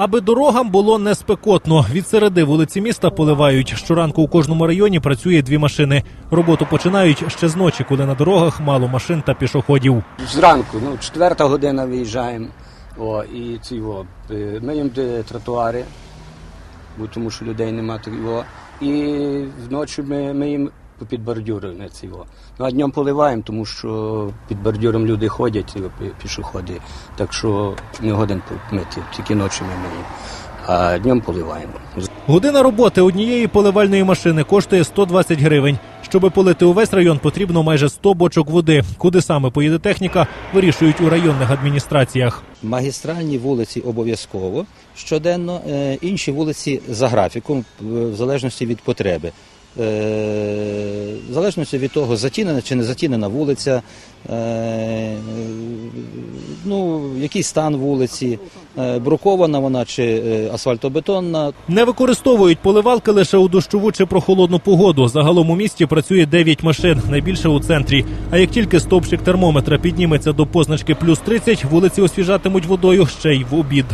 Аби дорогам було не спекотно. Від середи вулиці міста поливають. Щоранку у кожному районі працює дві машини. Роботу починають ще з ночі, коли на дорогах мало машин та пішоходів. Зранку, ну, четверта година виїжджаємо. О, і ці, о, е, миємо тротуари, бо тому що людей немає. І вночі ми миємо під бордюри на ці. О. Ну, а днем поливаємо, тому що під бордюром люди ходять, пішоходи. Так що не годин помити, тільки ночі ми миємо. А днем поливаємо. Година роботи однієї поливальної машини коштує 120 гривень. Щоби полити увесь район, потрібно майже 100 бочок води. Куди саме поїде техніка, вирішують у районних адміністраціях. Магістральні вулиці обов'язково щоденно, е, інші вулиці за графіком, в в залежності від потреби. Е, В залежності від того, затінена чи не затінена вулиця, е, ну, який стан вулиці, е, брукована вона чи асфальтобетонна, Не використовують поливалки лише у дощову чи прохолодну погоду. Загалом у місті працює 9 машин, найбільше у центрі. А як тільки стовпчик термометра підніметься до позначки плюс 30, вулиці освіжатимуть водою ще й в обід.